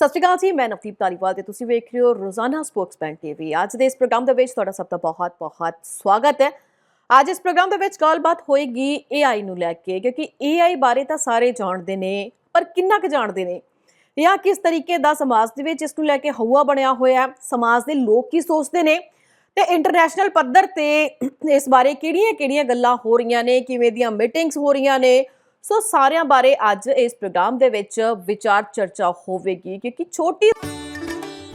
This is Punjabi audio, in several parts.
ਸਤਿ ਸ਼੍ਰੀ ਅਕਾਲ ਜੀ, ਮੈਂ ਨਵਦੀਪ ਧਾਲੀਵਾਲ ਤੇ ਤੁਸੀਂ ਵੇਖ ਰਹੇ ਹੋ ਰੋਜ਼ਾਨਾ ਸਪੋਕਸਮੈਨ ਟੀਵੀ। ਅੱਜ ਦੇ ਇਸ ਪ੍ਰੋਗਰਾਮ ਦੇ ਵਿੱਚ ਤੁਹਾਡਾ ਸਭ ਦਾ ਬਹੁਤ-ਬਹੁਤ ਸਵਾਗਤ ਹੈ। ਅੱਜ ਇਸ ਪ੍ਰੋਗਰਾਮ ਦੇ ਵਿੱਚ ਗੱਲਬਾਤ ਹੋਏਗੀ AI ਨੂੰ ਲੈ ਕੇ, ਕਿਉਂਕਿ AI ਬਾਰੇ ਤਾਂ ਸਾਰੇ ਜਾਣਦੇ ਨੇ, ਪਰ ਕਿੰਨਾ ਕੁ ਜਾਣਦੇ ਨੇ? ਜਾਂ ਕਿਸ ਤਰੀਕੇ ਦਾ ਸਮਾਜ ਦੇ ਵਿੱਚ ਇਸ ਨੂੰ ਲੈ ਕੇ ਹਵਾ ਬਣਿਆ ਹੋਇਆ ਹੈ? ਸਮਾਜ ਦੇ ਲੋਕ ਕੀ ਸੋਚਦੇ ਨੇ? ਤੇ ਇੰਟਰਨੈਸ਼ਨਲ ਪੱਧਰ ਤੇ ਇਸ ਬਾਰੇ ਕਿਹੜੀਆਂ-ਕਿਹੜੀਆਂ ਗੱਲਾਂ ਹੋ ਰਹੀਆਂ ਨੇ? ਕਿਵੇਂ ਦੀਆਂ ਮੀਟਿੰਗਸ ਹੋ ਰਹੀਆਂ ਨੇ? ਸੋ ਸਾਰਿਆਂ ਬਾਰੇ ਅੱਜ ਇਸ ਪ੍ਰੋਗਰਾਮ ਦੇ ਵਿੱਚ ਵਿਚਾਰ ਚਰਚਾ ਹੋਵੇਗੀ ਕਿਉਂਕਿ ਛੋਟੀ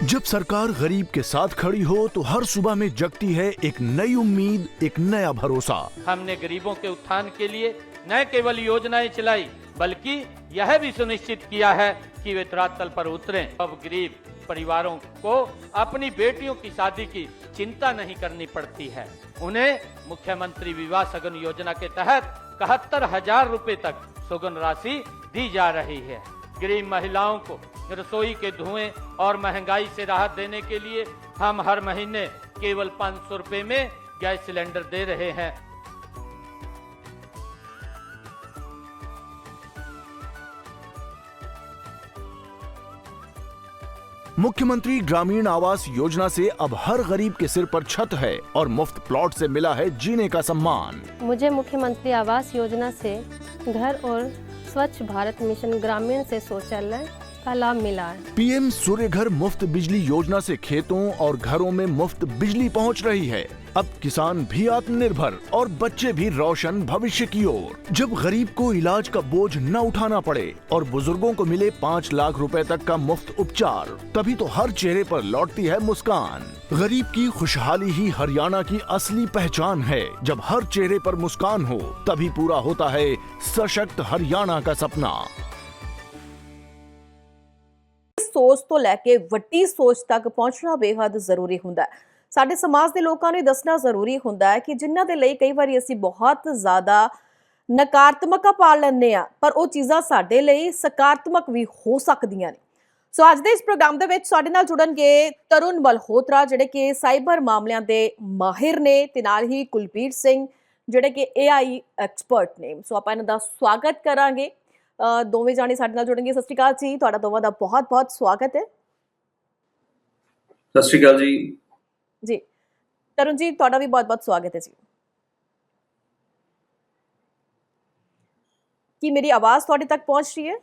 जब सरकार गरीब के साथ खड़ी हो तो हर सुबह में जगती है एक नई उम्मीद एक नया भरोसा हमने गरीबों के उत्थान के लिए न केवल योजनाएं चलाई बल्कि यह भी सुनिश्चित किया है कि वे धरातल पर उतरें अब गरीब परिवारों को अपनी बेटियों की शादी की चिंता नहीं करनी पड़ती है। उन्हें मुख्यमंत्री विवाह सगन योजना के तहत इकहत्तर हज़ार रूपए तक सुगन राशि दी जा रही है। गरीब महिलाओं को रसोई के धुएँ और महँगाई से राहत देने के लिए हम हर महीने केवल पाँच सौ रूपए में गैस सिलेंडर दे रहे हैं। मुख्यमंत्री ग्रामीण आवास योजना से अब हर गरीब के सिर पर छत है और मुफ़्त प्लॉट से मिला है जीने का सम्मान। मुझे मुख्यमंत्री आवास योजना से घर और स्वच्छ भारत मिशन ग्रामीण से शौचालय का लाभ मिला है। पीएम सूर्य घर मुफ़्त बिजली योजना से खेतों और घरों में मुफ़्त बिजली पहुँच रही है। अब किसान भी आत्मनिर्भर और बच्चे भी रोशन भविष्य की ओर। जब गरीब को इलाज का बोझ न उठाना पड़े और बुज़ुर्गों को मिले पाँच लाख रुपए तक का मुफ़्त उपचार, तभी तो हर चेहरे पर लौटती है मुस्कान। गरीब की खुशहाली ही हरियाणा की असली पहचान है। जब हर चेहरे पर मुस्कान हो, तभी पूरा होता है सशक्त हरियाणा का सपना। सोच तो लैके ਕੇ सोच तक पहुँचना बेहद ज़रूरी ਜ਼ਰੂਰੀ ਹੁੰਦਾ ਸਾਡੇ ਸਮਾਜ ਦੇ ਲੋਕਾਂ ਨੂੰ ਇਹ ਦੱਸਣਾ ਜ਼ਰੂਰੀ ਹੁੰਦਾ ਹੈ ਕਿ ਜਿਨ੍ਹਾਂ ਦੇ ਲਈ ਕਈ ਵਾਰੀ ਅਸੀਂ ਬਹੁਤ ਜ਼ਿਆਦਾ ਨਕਾਰਾਤਮਕ ਪਾ ਲੈਂਦੇ ਆ ਪਰ ਉਹ ਚੀਜ਼ਾਂ ਸਾਡੇ ਲਈ ਸਕਾਰਾਤਮਕ ਵੀ ਹੋ ਸਕਦੀਆਂ ਨੇ। ਸੋ ਅੱਜ ਦੇ ਇਸ ਪ੍ਰੋਗਰਾਮ ਦੇ ਵਿੱਚ ਸਾਡੇ ਨਾਲ ਜੁੜਨਗੇ ਤਰੁਣ ਮਲਹੋਤਰਾ, ਜਿਹੜੇ ਕਿ ਸਾਈਬਰ ਮਾਮਲਿਆਂ ਦੇ ਮਾਹਿਰ ਨੇ ਤੇ ਨਾਲ ਹੀ ਕੁਲਬੀਰ ਸਿੰਘ, ਜਿਹੜੇ ਕਿ AI ਐਕਸਪਰਟ ਨੇ। ਸੋ ਆਪਾਂ ਇਹਨਾਂ ਦਾ ਸਵਾਗਤ ਕਰਾਂਗੇ। ਦੋਵੇਂ ਜਾਣੇ ਸਾਡੇ ਨਾਲ ਜੁੜਨਗੇ। ਸਤਿ ਸ਼੍ਰੀ ਅਕਾਲ ਜੀ। ਤੁਹਾਡਾ ਦੋਵਾਂ ਦਾ ਬਹੁਤ-ਬਹੁਤ ਸਵਾਗਤ ਹੈ। ਸਤਿ ਸ਼੍ਰੀ ਅਕਾਲ ਜੀ। ਜੀ। ਤਰੁਣ ਜੀ ਤੁਹਾਡਾ ਵੀ ਬਹੁਤ-ਬਹੁਤ ਸਵਾਗਤ ਹੈ ਜੀ। ਕੀ ਮੇਰੀ ਆਵਾਜ਼ ਤੁਹਾਡੇ ਤੱਕ ਪਹੁੰਚ ਰਹੀ ਹੈ?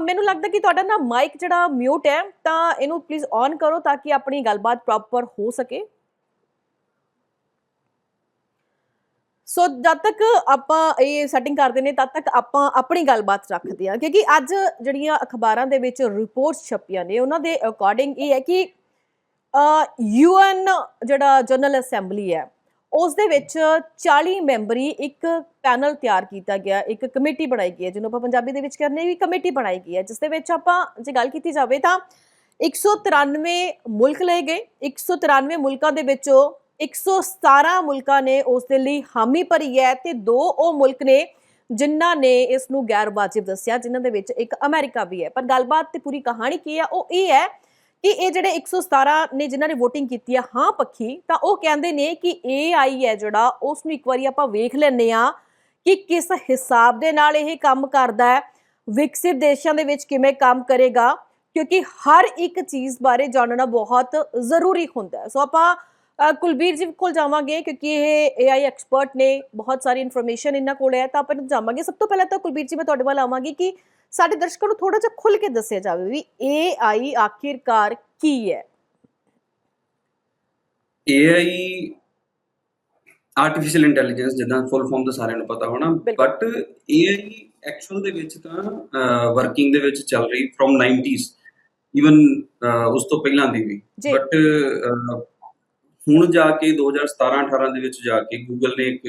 ਮੈਨੂੰ ਲੱਗਦਾ ਕਿ ਤੁਹਾਡਾ ਨਾ ਮਾਈਕ ਜਿਹੜਾ ਮਿਊਟ ਹੈ, ਤਾਂ ਇਹਨੂੰ ਪਲੀਜ਼ ਔਨ ਕਰੋ ਤਾਂ ਕਿ ਆਪਣੀ ਗੱਲਬਾਤ ਪ੍ਰੋਪਰ ਹੋ ਸਕੇ। ਸੋ ਜਦ ਤੱਕ ਆਪਾਂ ਇਹ ਸੈਟਿੰਗ ਕਰਦੇ ਨੇ, ਤਦ ਤੱਕ ਆਪਾਂ ਆਪਣੀ ਗੱਲਬਾਤ ਰੱਖਦੇ ਹਾਂ। ਕਿਉਂਕਿ ਅੱਜ ਜਿਹੜੀਆਂ ਅਖਬਾਰਾਂ ਦੇ ਵਿੱਚ ਰਿਪੋਰਟਸ ਛਪੀਆਂ ਨੇ, ਉਹਨਾਂ ਦੇ ਅਕੋਰਡਿੰਗ ਇਹ ਹੈ ਕਿ ਯੂਐਨ ਜਿਹੜਾ ਜਨਰਲ ਅਸੈਂਬਲੀ ਹੈ, ਉਸ ਦੇ ਵਿੱਚ 40 ਮੈਂਬਰੀ ਇੱਕ ਪੈਨਲ ਤਿਆਰ ਕੀਤਾ ਗਿਆ, ਇੱਕ ਕਮੇਟੀ ਬਣਾਈ ਗਈ ਹੈ, ਜਿਹਨੂੰ ਆਪਾਂ ਪੰਜਾਬੀ ਦੇ ਵਿੱਚ ਕਹਿੰਦੇ ਵੀ ਕਮੇਟੀ ਬਣਾਈ ਗਈ ਹੈ, ਜਿਸ ਦੇ ਵਿੱਚ ਆਪਾਂ ਜੇ ਗੱਲ ਕੀਤੀ ਜਾਵੇ ਤਾਂ 193 ਮੁਲਕ ਲਏ ਗਏ 193 ਮੁਲਕਾਂ ਦੇ ਵਿੱਚੋਂ 117 ਮੁਲਕਾਂ ਨੇ ਉਸ ਦੇ ਲਈ ਹਾਮੀ ਭਰੀ ਹੈ ਤੇ ਦੋ ਉਹ ਮੁਲਕ ਨੇ ਜਿਨ੍ਹਾਂ ਨੇ ਇਸ ਨੂੰ ਗੈਰ ਵਾਜਿਬ ਦੱਸਿਆ, ਜਿਨ੍ਹਾਂ ਦੇ ਵਿੱਚ ਇੱਕ ਅਮਰੀਕਾ ਵੀ ਹੈ। ਪਰ ਗੱਲਬਾਤ ਤੇ ਪੂਰੀ ਕਹਾਣੀ ਕੀ ਹੈ? ਉਹ ਇਹ ਹੈ ਕਿ ਇਹ ਜਿਹੜੇ 117 ਨੇ ਜਿਨ੍ਹਾਂ ਨੇ VOTING ਕੀਤੀ ਹੈ ਹਾਂ ਪੱਖੀ, ਤਾਂ ਉਹ ਕਹਿੰਦੇ ਨੇ ਕਿ AI ਹੈ ਜਿਹੜਾ, ਉਸ ਨੂੰ ਇੱਕ ਵਾਰੀ ਆਪਾਂ ਵੇਖ ਲੈਂਦੇ ਆ ਕਿ ਕਿਸ ਹਿਸਾਬ ਦੇ ਨਾਲ ਇਹ ਕੰਮ ਕਰਦਾ ਹੈ, ਵਿਕਸਿਤ ਦੇਸ਼ਾਂ ਦੇ ਵਿੱਚ ਕਿਵੇਂ ਕੰਮ ਕਰੇਗਾ, ਕਿਉਂਕਿ ਹਰ ਇੱਕ ਚੀਜ਼ ਬਾਰੇ ਜਾਣਨਾ ਬਹੁਤ ਜ਼ਰੂਰੀ ਹੁੰਦਾ ਹੈ। ਸੋ ਆਪਾਂ ਕੁਲਬੀਰ ਜੀ ਕੋਲ ਜਾਵਾਂਗੇ ਕਿਉਂਕਿ ਇਹ AI ਐਕਸਪਰਟ ਨੇ ਬਹੁਤ ਸਾਰੀ ਇਨਫੋਰਮੇਸ਼ਨ ਇਹਨਾਂ ਕੋਲ ਹੈ ਤਾਂ ਆਪਾਂ ਜਾਵਾਂਗੇ ਸਭ ਤੋਂ ਪਹਿਲਾਂ ਤਾਂ ਕੁਲਬੀਰ ਜੀ ਮੈਂ ਤੁਹਾਡੇ ਵੱਲ ਆਵਾਂਗੀ ਕਿ ਸਾਡੇ ਦਰਸ਼ਕਾਂ ਨੂੰ ਥੋੜਾ ਜਿਹਾ ਖੁੱਲ ਕੇ ਦੱਸਿਆ ਜਾਵੇ ਵੀ AI ਆਖਿਰਕਾਰ ਕੀ ਹੈ AI ਆਰਟੀਫੀਸ਼ੀਅਲ ਇੰਟੈਲੀਜੈਂਸ ਜਿੱਦਾਂ ਫੁੱਲ ਫਾਰਮ ਤਾਂ ਸਾਰਿਆਂ ਨੂੰ ਪਤਾ ਹੋਣਾ। ਬਟ AI ਐਕਚੁਅਲ ਦੇ ਵਿੱਚ ਤਾਂ ਵਰਕਿੰਗ ਦੇ ਵਿੱਚ ਚੱਲ ਰਹੀ ਫਰੋਮ 90s ਇਵਨ ਉਸ ਤੋਂ ਪਹਿਲਾਂ ਦੀ ਵੀ। ਬਟ ਹੁਣ ਜਾ ਕੇ 2017 18 ਦੇ ਵਿੱਚ ਜਾ ਕੇ ਗੂਗਲ ਨੇ ਇੱਕ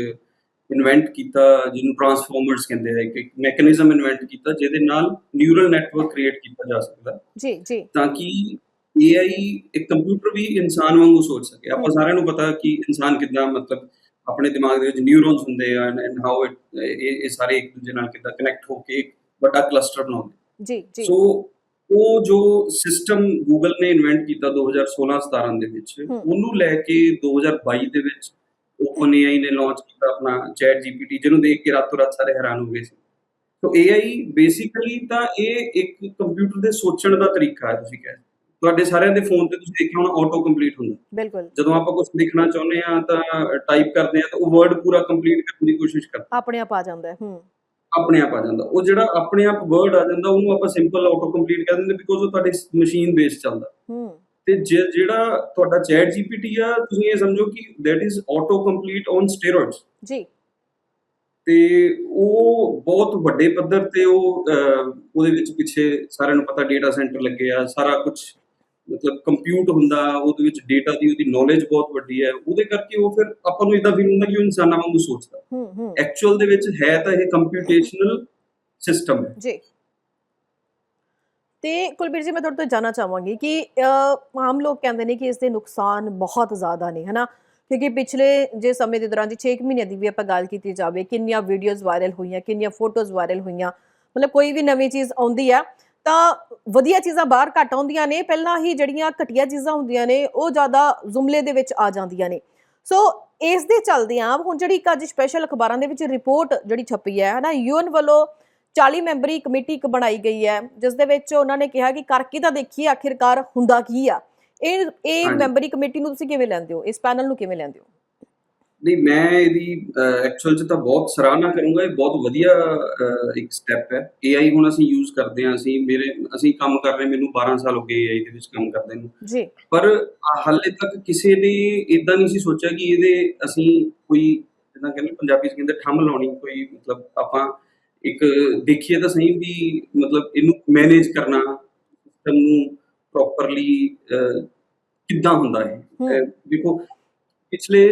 ਇਨਵੈਂਟ ਕੀਤਾ ਜਿਹਨੂੰ ਟਰਾਂਸਫਾਰਮਰਸ ਕਹਿੰਦੇ ਆ ਇੱਕ ਮੈਕੈਨਿਜ਼ਮ ਇਨਵੈਂਟ ਕੀਤਾ ਜਿਹਦੇ ਨਾਲ ਨਿਊਰਲ ਨੈਟਵਰਕ ਕ੍ਰੀਏਟ ਕੀਤਾ ਜਾ ਸਕਦਾ। ਜੀ ਜੀ। ਤਾਂ ਕਿ AI ਇੱਕ ਕੰਪਿਊਟਰ ਵੀ ਇਨਸਾਨ ਵਾਂਗੂ ਸੋਚ ਸਕੇ। ਆਪਾਂ ਸਾਰਿਆਂ ਨੂੰ ਪਤਾ ਕਿ ਇਨਸਾਨ ਕਿੱਦਾਂ ਮਤਲਬ ਆਪਣੇ ਦਿਮਾਗ ਦੇ ਵਿੱਚ ਨਿਊਰੋਨਸ ਹੁੰਦੇ ਆ ਐਂਡ ਹਾਊ ਇਟ ਇਹ ਸਾਰੇ ਇੱਕ ਦੂਜੇ ਨਾਲ ਕਿੱਦਾਂ ਕਨੈਕਟ ਹੋ ਕੇ ਇੱਕ ਵੱਡਾ ਕਲਸਟਰ ਬਣਾਉਂਦੇ। ਜੀ ਜੀ। ਸੋ ਉਹ ਜੋ ਸਿਸਟਮ ਗੂਗਲ ਨੇ ਇਨਵੈਂਟ ਕੀਤਾ 2016 17 ਦੇ ਵਿੱਚ। ਉਹਨੂੰ ਲੈ ਕੇ 2022 ਦੇ ਵਿੱਚ ਓਪਨ ਏਆਈ ਨੇ ਲਾਂਚ ਕੀਤਾ ਆਪਣਾ ਚੈਟ ਜੀਪੀਟੀ ਜਿਹਨੂੰ ਦੇਖ ਕੇ ਰਾਤੋਂ ਰਾਤ ਸਾਰੇ ਹੈਰਾਨ ਹੋ ਗਏ ਸੀ। ਸੋ ਏਆਈ ਬੇਸਿਕਲੀ ਤਾਂ ਇਹ ਇੱਕ ਕੰਪਿਊਟਰ ਦੇ ਸੋਚਣ ਦਾ ਤਰੀਕਾ ਹੈ ਤੁਸੀਂ ਕਹਿ ਤੁਹਾਡੇ ਸਾਰਿਆਂ ਦੇ ਫੋਨ ਤੇ ਤੁਸੀਂ ਦੇਖਿਆ ਹੋਣਾ ਆਟੋ ਕੰਪਲੀਟ ਹੁੰਦਾ। ਬਿਲਕੁਲ। ਜਦੋਂ ਆਪਾਂ ਕੁਝ ਲਿਖਣਾ ਚਾਹੁੰਦੇ ਆ ਤਾਂ ਟਾਈਪ ਕਰਦੇ ਆ ਤਾਂ ਉਹ ਵਰਡ ਪੂਰਾ ਕੰਪਲੀਟ ਕਰਨ ਦੀ ਕੋਸ਼ਿਸ਼ ਕਰਦਾ ਆਪਣੇ ਆਪ ਆ ਜਾਂਦਾ ਹੈ ਹੂੰ। ਆਪਣੇ ਆਪ ਆ ਜਾਂਦਾ। ਉਹ ਜਿਹੜਾ ਆਪਣੇ ਆਪ ਵਰਡ ਆ ਜਾਂਦਾ ਉਹਨੂੰ ਆਪਾਂ ਸਿੰਪਲ ਆਟੋ ਕੰਪਲੀਟ ਕਰ ਦਿੰਦੇ ਬਿਕੋਜ਼ ਉਹ ਤੁਹਾਡੀ ਮਸ਼ੀਨ ਬੇਸ ਚੱਲਦਾ। ਹੂੰ। ਤੇ ਜੇ- ਜਿਹੜਾ ਤੁਹਾਡਾ ਚੈਟ ਜੀਪੀਟੀ ਆ ਤੁਸੀਂ ਇਹ ਸਮਝੋ ਕਿ that is auto complete on steroids ਜੀ। ਤੇ ਉਹ ਬਹੁਤ ਵੱਡੇ ਪੱਧਰ ਤੇ ਉਹ ਉਹਦੇ ਵਿੱਚ ਪਿੱਛੇ ਸਾਰਿਆਂ ਨੂੰ ਪਤਾ ਡੇਟਾ ਸੈਂਟਰ ਲੱਗੇ ਆ ਸਾਰਾ ਕੁਝ ਮਤਲਬ ਕੰਪਿਊਟ ਹੁੰਦਾ ਉਹਦੇ ਵਿੱਚ ਡੇਟਾ ਦੀ ਉਹਦੀ ਨੌਲੇਜ ਬਹੁਤ ਵੱਡੀ ਹੈ ਉਹਦੇ ਕਰਕੇ ਉਹ ਫਿਰ ਆਪਾਂ ਨੂੰ ਇਦਾਂ ਫੀਲ ਹੁੰਦਾ ਕਿ ਉਹ ਇਨਸਾਨਾਂ ਵਾਂਗੂ ਸੋਚਦਾ। ਹੂੰ ਹੂੰ। ਐਕਚੁਅਲ ਦੇ ਵਿੱਚ ਹੈ ਤਾਂ ਇਹ ਕੰਪਿਊਟੇਸ਼ਨਲ ਸਿਸਟਮ ਹੈ। ਜੀ। ਤੇ ਕੁਲਬੀਰ ਜੀ ਮੈਂ ਤੁਹਾਡੇ ਤੋਂ ਜਾਨਣਾ ਚਾਹਾਂਗੀ ਕਿ ਆਮ ਲੋਕ ਕਹਿੰਦੇ ਨੇ ਕਿ ਇਸ ਦੇ ਨੁਕਸਾਨ ਬਹੁਤ ਜ਼ਿਆਦਾ ਨੇ ਹਨਾ? ਕਿਉਂਕਿ ਪਿਛਲੇ ਜੇ ਸਮੇਂ ਦੇ ਦੌਰਾਨ ਜੇ 6 ਮਹੀਨਿਆਂ ਦੀ ਵੀ ਆਪਾਂ ਗੱਲ ਕੀਤੀ ਜਾਵੇ ਕਿੰਨੀਆਂ ਵੀਡੀਓਜ਼ ਵਾਇਰਲ ਹੋਈਆਂ ਕਿੰਨੀਆਂ ਫੋਟੋਜ਼ ਵਾਇਰਲ ਹੋਈਆਂ ਮਤਲਬ ਕੋਈ ਵੀ ਨਵੀਂ ਚੀਜ਼ ਆਉਂਦੀ ਆ ਤਾਂ ਵਧੀਆ ਚੀਜ਼ਾਂ ਬਾਹਰ ਘੱਟ ਆਉਂਦੀਆਂ ਨੇ ਪਹਿਲਾਂ ਹੀ ਜਿਹੜੀਆਂ ਘਟੀਆ ਚੀਜ਼ਾਂ ਹੁੰਦੀਆਂ ਨੇ ਉਹ ਜ਼ਿਆਦਾ ਜ਼ੁਮਲੇ ਦੇ ਵਿੱਚ ਆ ਜਾਂਦੀਆਂ ਨੇ। ਸੋ ਇਸ ਦੇ ਚੱਲਦਿਆਂ ਹੁਣ ਜਿਹੜੀ ਇੱਕ ਅੱਜ ਸਪੈਸ਼ਲ ਅਖਬਾਰਾਂ ਦੇ ਵਿੱਚ ਰਿਪੋਰਟ ਜਿਹੜੀ ਛਪੀ ਹੈ ਹਨਾ ਯੂਐਨ ਵੱਲੋਂ 40 ਮੈਂਬਰੀ ਕਮੇਟੀ ਇੱਕ ਬਣਾਈ ਗਈ ਹੈ ਜਿਸ ਦੇ ਵਿੱਚ ਉਹਨਾਂ ਨੇ ਕਿਹਾ ਕਿ ਕਰਕੇ ਤਾਂ ਦੇਖੀਏ ਆਖਿਰਕਾਰ ਹੁੰਦਾ ਕੀ ਆ। ਇਹ ਇਹ। ਮੈਂਬਰੀ ਕਮੇਟੀ ਨੂੰ ਤੁਸੀਂ ਕਿਵੇਂ ਲੈਂਦੇ ਹੋ? ਇਸ ਪੈਨਲ ਨੂੰ ਕਿਵੇਂ ਲੈਂਦੇ ਹੋ? ਨਹੀਂ ਮੈਂ ਇਹਦੀ ਐਕਚੁਅਲ ਚ ਤਾਂ ਬਹੁਤ ਸਰਾਹਨਾ ਕਰੂੰਗਾ ਇਹ ਬਹੁਤ ਵਧੀਆ ਇੱਕ ਸਟੈਪ ਹੈ। AI ਹੁਣ ਅਸੀਂ ਯੂਜ਼ ਕਰਦੇ ਹਾਂ ਅਸੀਂ ਮੇਰੇ ਅਸੀਂ ਕੰਮ ਕਰ ਰਹੇ ਮੈਨੂੰ 12 ਸਾਲ ਹੋ ਗਏ AI ਦੇ ਵਿੱਚ ਕੰਮ ਕਰਦੇ ਨੂੰ। ਜੀ। ਪਰ ਹਾਲੇ ਤੱਕ ਕਿਸੇ ਨੇ ਇਦਾਂ ਨਹੀਂ ਸੀ ਸੋਚਿਆ ਕਿ ਇਹਦੇ ਅਸੀਂ ਕੋਈ ਜਿੱਦਾਂ ਕਹਿੰਦੇ ਪੰਜਾਬੀ ਚ ਕਹਿੰਦੇ ਠੰਮ ਲਾਉਣੀ ਕੋਈ ਮਤਲਬ ਆਪਾਂ ਇੱਕ ਦੇਖੀਏ ਤਾਂ ਸਹੀ ਵੀ ਮਤਲਬ ਇਹਨੂੰ ਮੈਨੇਜ ਕਰਨਾ ਸਿਸਟਮ ਨੂੰ ਪ੍ਰੋਪਰਲੀ ਕਿੱਦਾਂ ਹੁੰਦਾ ਹੈ। ਦੇਖੋ ਪਿਛਲੇ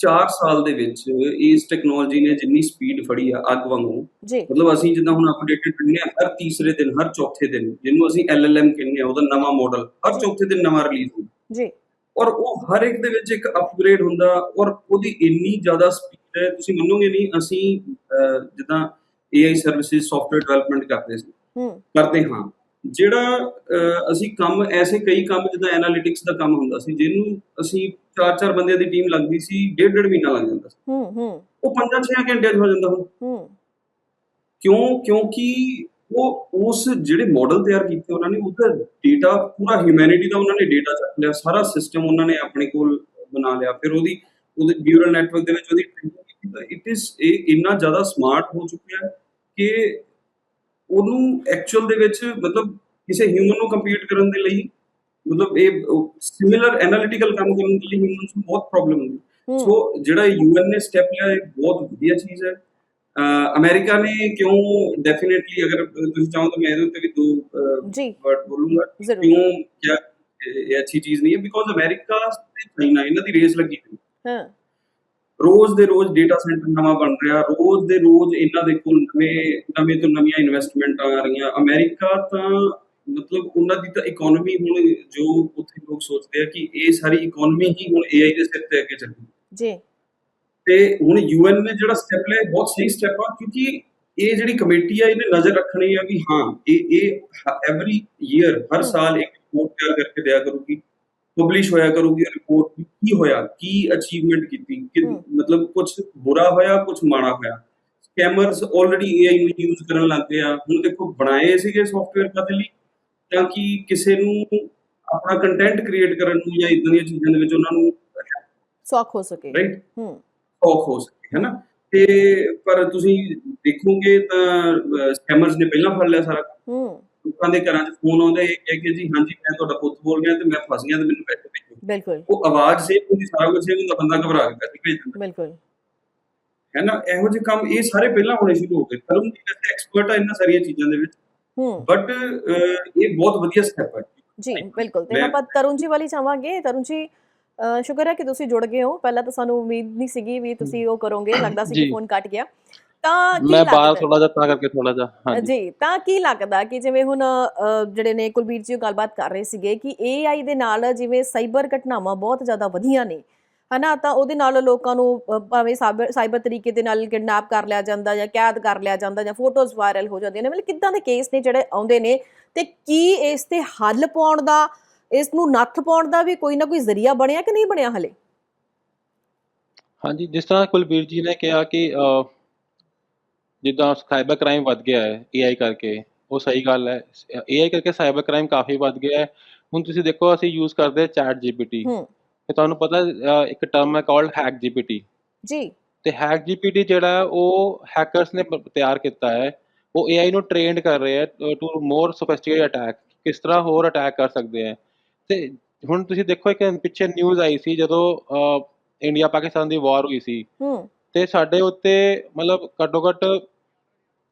4 ਸਾਲ ਦੇ ਵਿੱਚ ਇਸ ਟੈਕਨੋਲੋਜੀ ਨੇ ਜਿੰਨੀ ਸਪੀਡ ਫੜੀ ਆ ਅੱਗ ਵਾਂਗੂ ਮਤਲਬ ਅਸੀਂ ਜਿੱਦਾਂ ਹੁਣ ਅਪਡੇਟਡ ਰਹਿੰਦੇ ਹਾਂ ਹਰ ਤੀਸਰੇ ਦਿਨ ਹਰ ਚੌਥੇ ਦਿਨ ਜਿਹਨੂੰ ਅਸੀਂ LLM ਕਹਿੰਦੇ ਆ ਉਹਦਾ ਨਵਾਂ ਮਾਡਲ ਹਰ ਚੌਥੇ ਦਿਨ ਨਵਾਂ ਰਿਲੀਜ਼ ਹੁੰਦਾ। ਜੀ। ਔਰ ਉਹ ਹਰ ਇੱਕ ਦੇ ਵਿੱਚ ਇੱਕ ਅਪਗ੍ਰੇਡ ਹੁੰਦਾ ਔਰ ਉਹਦੀ ਇੰਨੀ ਜ਼ਿਆਦਾ ਸਪੀਡ ਹੈ ਤੁਸੀਂ ਮੰਨੋਗੇ ਨਹੀਂ ਅਸੀਂ ਜਿੱਦਾਂ AI ਸਰਵਿਸਿਜ਼ ਸੌਫਟਵੇਅਰ ਡਿਵੈਲਪਮੈਂਟ ਕਰਦੇ ਸੀ। ਕਰਦੇ ਹਾਂ। ਜਿਹੜਾ ਅਸੀਂ ਕੰਮ ਐਸੇ ਕਈ ਕੰਮ ਜਿੱਦਾਂ ਐਨਾਲਿਟਿਕਸ ਦਾ ਕੰਮ ਹੁੰਦਾ ਸੀ ਜਿਹਨੂੰ ਅਸੀਂ ਚਾਰ ਚਾਰ ਬੰਦਿਆਂ ਦੀ ਟੀਮ ਲੱਗਦੀ ਸੀ ਡੇਢ ਡੇਢ ਮਹੀਨਾ ਲੱਗ ਜਾਂਦਾ ਸੀ। ਹੂੰ ਹੂੰ। ਉਹ ਪੰਜਾਂ ਛੇ ਘੰਟਿਆਂ 'ਚ ਹੋ ਜਾਂਦਾ ਹੁਣ। ਹੂੰ। ਕਿਉਂ ਕਿਉਂਕਿ ਉਹ ਉਸ ਜਿਹੜੇ ਮਾਡਲ ਤਿਆਰ ਕੀਤੇ ਉਹਨਾਂ ਨੇ ਉਹਦਾ ਡੇਟਾ ਪੂਰਾ ਹਿਊਮੈਨਿਟੀ ਦਾ ਉਹਨਾਂ ਨੇ ਡੇਟਾ ਚੱਕ ਲਿਆ ਸਾਰਾ ਸਿਸਟਮ ਉਹਨਾਂ ਨੇ ਆਪਣੇ ਕੋਲ ਬਣਾ ਲਿਆ। ਫਿਰ ਉਹਦੀ ਉਹਦੇ ਨਿਊਰਲ ਨੈਟਵਰਕ ਦੇ ਵਿੱਚ ਉਹਦੀ training ਕੀਤੀ ਤਾਂ ਇਟ ਇਜ਼ ਇਹ ਇੰਨਾ ਜ਼ਿਆਦਾ ਸਮਾਰਟ ਹੋ ਚੁੱਕਿਆ ਕਿ ਉਹਨੂੰ ਐਕਚੁਅਲ ਦੇ ਵਿੱਚ ਮਤਲਬ ਕਿਸੇ ਹਿਊਮਨ ਨੂੰ ਕੰਪੀਟ ਕਰਨ ਦੇ ਲਈ ਮਤਲਬ ਇਹ ਸਿਮਿਲਰ ਐਨਾਲਿਟੀਕਲ ਕੰਮ ਕਰਨ ਦੇ ਲਈ ਹਿਊਮਨਸ ਨੂੰ ਬਹੁਤ ਪ੍ਰੋਬਲਮ ਹੁੰਦੀ ਸੋ ਜਿਹੜਾ ਯੂਐਨ ਨੇ ਸਟੈਪ ਲਿਆ ਇਹ ਬਹੁਤ ਵਧੀਆ ਚੀਜ਼ ਹੈ। ਅਮਰੀਕਾ ਨੇ ਕਿਉਂ ਡੈਫੀਨਿਟਲੀ ਅਗਰ ਤੁਸੀਂ ਚਾਹੋ ਤਾਂ ਮੈਂ ਇਹਦੇ ਉੱਤੇ ਵੀ ਦੋ ਜੀ। ਵਰਡ ਬੋਲੂੰਗਾ। ਕਿਉਂ ਕਿਆ ਇਹ ਅੱਛੀ ਚੀਜ਼ ਨਹੀਂ ਹੈ? ਬਿਕੋਜ਼ ਅਮਰੀਕਾ ਤੇ ਚਾਈਨਾ ਇਹਨਾਂ ਦੀ ਰੇਸ ਲੱਗੀ ਹੋਈ। ਹੈ। ਹਾਂ ਰੋਜ਼ ਦੇ ਰੋਜ਼ ਡੇਟਾ ਸੈਂਟਰ ਨਵਾਂ ਬਣ ਰਿਹਾ। ਰੋਜ਼ ਦੇ ਰੋਜ਼ ਇਹਨਾਂ ਦੇ ਕੋਲ ਨਵੇਂ ਨਵੇਂ ਤੋਂ ਨਵੀਆਂ ਇਨਵੈਸਟਮੈਂਟ ਆ ਰਹੀਆਂ। ਅਮਰੀਕਾ ਤਾਂ ਮਤਲਬ ਉਹਨਾਂ ਦੀ ਤਾਂ ਇਕਨੋਮੀ ਹੁਣ ਜੋ ਉੱਥੇ ਲੋਕ ਸੋਚਦੇ ਆ ਕਿ ਇਹ ਸਾਰੀ ਇਕਨੋਮੀ ਹੀ ਹੁਣ AI ਦੇ ਸਿਰ ਤੇ ਅੱਗੇ ਚੱਲੂ ਜੀ। ਤੇ ਹੁਣ ਯੂਐਨ ਨੇ ਜਿਹੜਾ ਸਟੈਪ ਲਿਆ ਬਹੁਤ ਸਹੀ ਸਟੈਪ ਆ ਕਿਉਂਕਿ ਇਹ ਜਿਹੜੀ ਕਮੇਟੀ ਆ ਇਹਨੇ ਨਜ਼ਰ ਰੱਖਣੀ ਆ ਵੀ ਹਾਂ ਇਹ ਇਹ ਐਵਰੀ ਈਅਰ ਹਰ ਸਾਲ ਇੱਕ ਰਿਪੋਰਟ ਤਿਆਰ ਕਰਕੇ ਦਿਆ ਕਰੂਗੀ ਪਬਲਿਸ਼ ਹੋਇਆ ਕਰੂਗੀ ਰਿਪੋਰਟ ਕੀ ਹੋਇਆ ਕੀ ਅਚੀਵਮੈਂਟ ਕੀਤੀ ਕਿ। ਮਤਲਬ ਕੁਝ ਬੁਰਾ ਹੋਇਆ ਕੁਝ ਮਾੜਾ ਹੋਇਆ। ਸਕੈਮਰਸ ਆਲਰੇਡੀ AI ਨੂੰ ਯੂਜ਼ ਕਰਨ ਲੱਗ ਗਏ ਆ। ਹੁਣ ਦੇਖੋ ਬਣਾਏ ਸੀਗੇ ਸੌਫਟਵੇਅਰ ਕਦੇ ਲਈ? ਤਾਂ ਕਿ ਕਿਸੇ ਨੂੰ ਆਪਣਾ ਕੰਟੈਂਟ ਕ੍ਰੀਏਟ ਕਰਨ ਨੂੰ ਜਾਂ ਇਦਾਂ ਦੀਆਂ ਚੀਜ਼ਾਂ ਦੇ ਵਿੱਚ ਉਹਨਾਂ ਨੂੰ ਸੌਖ ਹੋ ਸਕੇ। ਰਾਈਟ ਹੂੰ। ਔਖ ਹੋ ਸਕੇ ਹੈ ਨਾ? ਤੇ ਪਰ ਤੁਸੀਂ ਦੇਖੋਗੇ ਤਾਂ ਸਕੈਮਰਸ ਨੇ ਪਹਿਲਾਂ ਫੜ ਲਿਆ ਸਾਰਾ ਹੂੰ। ਲੋਕਾਂ ਦੇ ਘਰਾਂ 'ਚ ਫੋਨ ਆਉਂਦੇ ਇਹ ਕਹਿ ਕੇ ਜੀ ਹਾਂਜੀ ਮੈਂ ਤੁਹਾਡਾ ਪੁੱਤ ਬੋਲ ਰਿਹਾ ਤੇ ਮੈਂ ਫਸ ਗਿਆ ਤੇ ਮੈਨੂੰ ਪੈਸੇ ਭੇਜੋ। ਬਿਲਕੁਲ। ਉਹ ਆਵਾਜ਼ ਸੇਵ ਹੁੰਦੀ ਸਾਰਾ ਕੁਝ ਸੇਵ ਹੁੰਦਾ ਬੰਦਾ ਘਬਰਾ ਕੇ ਪੈਸੇ ਭੇਜ ਦਿੰਦਾ। ਬਿਲਕੁਲ। ਹੈ ਨਾ? ਇਹੋ ਜਿਹੇ ਕੰਮ ਇਹ ਸਾਰੇ ਪਹਿਲਾਂ ਹੋਣੇ ਸ਼ੁਰੂ ਹੋ ਗਏ। ਤਰੁਣ ਦੀ ਵੈਸੇ ਐਕਸਪਰਟ ਆ ਇਹਨਾਂ ਸਾਰੀਆਂ ਚੀਜ਼ਾਂ ਦੇ ਵਿੱਚ। ਹੂੰ। ਬਟ ਇਹ ਬਹੁਤ ਵਧੀਆ ਸਟੈਪ ਹੈ। ਜੀ ਬਿਲਕੁਲ। ਤੇ ਆਪਾਂ ਤਰੁਣ ਜੀ ਵਾਲੀ ਚਾਹਾਂਗੇ ਤਰੁਣ ਜੀ ਸ਼ੁਕਰ ਹੈ ਕਿ ਤੁਸੀਂ ਜੁੜ ਗਏ ਹੋ। ਪਹਿਲਾਂ ਤਾਂ ਸਾਨੂੰ ਉਮੀਦ ਨਹੀਂ ਸੀਗੀ ਵੀ ਤੁਸੀਂ ਉਹ ਕਰੋਗੇ। ਲੱਗਦਾ ਸੀ ਕਿ ਜੀ। ਫੋਨ ਕੱਟ ਗਿਆ। ਤਾਂ ਕੀ ਮੈਂ ਬਾਹਰ ਲੱਗਦਾ ਥੋੜਾ ਜਿਹਾ ਤਾਂ ਕਰਕੇ ਥੋੜਾ ਜਿਹਾ ਹਾਂਜੀ। ਜੀ ਤਾਂ ਕੀ ਲੱਗਦਾ ਕਿ ਜਿਵੇਂ ਹੁਣ ਜਿਹੜੇ ਨੇ ਕੁਲਬੀਰ ਜੀ ਗੱਲਬਾਤ ਕਰ ਰਹੇ ਸੀਗੇ ਕਿ AI ਦੇ ਨਾਲ ਜਿਵੇਂ ਸਾਈਬਰ ਘਟਨਾਵਾਂ ਬਹੁਤ ਜ਼ਿਆਦਾ ਵਧੀਆਂ ਨੇ। ਹਨਾ ਤਾਂ ਉਹਦੇ ਨਾਲ ਲੋਕਾਂ ਨੂੰ ਭਾਵੇਂ ਸਾਈਬਰ ਤਰੀਕੇ ਦੇ ਨਾਲ ਕਿਡਨੈਪ ਕਰ ਲਿਆ ਜਾਂਦਾ ਜਾਂ ਕੈਦ ਕਰ ਲਿਆ ਜਾਂਦਾ ਜਾਂ ਫੋਟੋਜ਼ ਵਾਇਰਲ ਹੋ ਜਾਂਦੀਆਂ ਨੇ ਮਤਲਬ ਕਿੱਦਾਂ ਦੇ ਕੇਸ ਨੇ ਜਿਹੜੇ ਆਉਂਦੇ ਨੇ ਤੇ ਕੀ ਇਸ ਤੇ ਹੱਲ ਪਾਉਣ ਦਾ ਇਸ ਨੂੰ ਨੱਥ ਪਾਉਣ ਦਾ ਵੀ ਕੋਈ ਨਾ ਕੋਈ ਜ਼ਰੀਆ ਬਣਿਆ ਕਿ ਨਹੀਂ ਬਣਿਆ ਹਲੇ? ਹਾਂਜੀ ਜਿਸ ਤਰ੍ਹਾਂ ਕੁਲਬੀਰ ਜੀ ਨੇ ਕਿਹਾ ਕਿ ਜਿੱਦਾਂ ਸਾਈਬਰ ਕ੍ਰਾਈਮ ਵੱਧ ਗਿਆ ਹੈ ਏਆਈ ਕਰਕੇ ਉਹ ਸਹੀ ਗੱਲ ਹੈ। ਏਆਈ ਕਰਕੇ ਸਾਈਬਰ ਕ੍ਰਾਈਮ ਕਾਫੀ ਵੱਧ ਗਿਆ ਹੈ। ਹੁਣ ਤੁਸੀਂ ਦੇਖੋ ਅਸੀਂ ਯੂਜ਼ ਕਰਦੇ ਚੈਟ ਜੀਪੀਟੀ ਹੂੰ। ਤੇ ਤੁਹਾਨੂੰ ਪਤਾ ਇੱਕ ਟਰਮ ਹੈ ਕਾਲਡ ਹੈਕ ਜੀਪੀਟੀ ਜੀ। ਤੇ ਹੈਕ ਜੀਪੀਟੀ ਜਿਹੜਾ ਉਹ ਹੈਕਰਸ ਨੇ ਤਿਆਰ ਕੀਤਾ ਹੈ। ਉਹ ਏਆਈ ਨੂੰ ਟ੍ਰੇਨਡ ਕਰ ਰਹੇ ਹੈ ਟੂ ਮੋਰ ਸੋਫਿਸਟੀਕੇਟਡ ਅਟੈਕ ਕਿਸ ਤਰ੍ਹਾਂ ਹੋਰ ਅਟੈਕ ਕਰ ਸਕਦੇ ਹੈ। ਤੇ ਹੁਣ ਤੁਸੀਂ ਦੇਖੋ ਇੱਕ ਪਿੱਛੇ ਨਿਊਜ਼ ਆਈ ਸੀ ਜਦੋਂ ਇੰਡੀਆ ਪਾਕਿਸਤਾਨ ਦੀ ਵਾਰ ਹੋਈ ਸੀ। ਹੂੰ। ਤੇ ਸਾਡੇ ਉੱਤੇ ਮਤਲਬ ਘੱਟੋ ਘੱਟ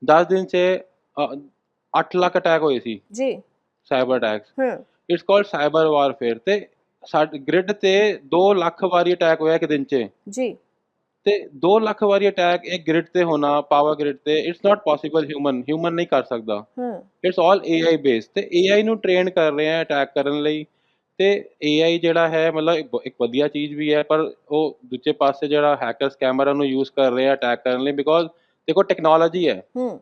10 ਦਿਨ 'ਚ 8 ਲੱਖ ਅਟੈਕ ਹੋਏ ਸੀ। ਜੀ। Cyber attacks hmm. It's called cyber warfare ਤੇ ਸਾਡੇ ਗ੍ਰਿਡ ਤੇ 2 ਲੱਖ ਵਾਰੀ ਅਟੈਕ ਹੋਇਆ ਇੱਕ ਦਿਨ 'ਚ। ਜੀ। ਤੇ 2 ਲੱਖ ਵਾਰੀ ਅਟੈਕ ਇੱਕ ਗ੍ਰਿਡ ਤੇ ਹੋਣਾ ਪਾਵਰ ਗ੍ਰਿਡ ਤੇ it's not possible human human ਨਹੀਂ ਕਰ ਸਕਦਾ। ਇਟਸ ਆਲ AI ਬੇਸਡ ਤੇ AI ਨੂੰ ਟ੍ਰੇਨ ਕਰ ਰਹੇ ਆ ਅਟੈਕ ਕਰਨ ਲਈ। ਤੇ AI ਜਿਹੜਾ ਹੈ ਮਤਲਬ ਇੱਕ ਵਧੀਆ ਚੀਜ਼ ਵੀ ਹੈ ਪਰ ਉਹ ਦੂਜੇ ਪਾਸੇ ਜਿਹੜਾ ਹੈਕਰ ਸਕੈਮਰਾਂ ਨੂੰ ਯੂਜ਼ ਕਰ ਰਹੇ ਆ ਅਟੈਕ ਕਰਨ ਲਈ ਬਿਕੋਜ਼ ਦੇਖੋ ਟੈਕਨੋਲੋਜੀ ਹੈ। ਹੂੰ।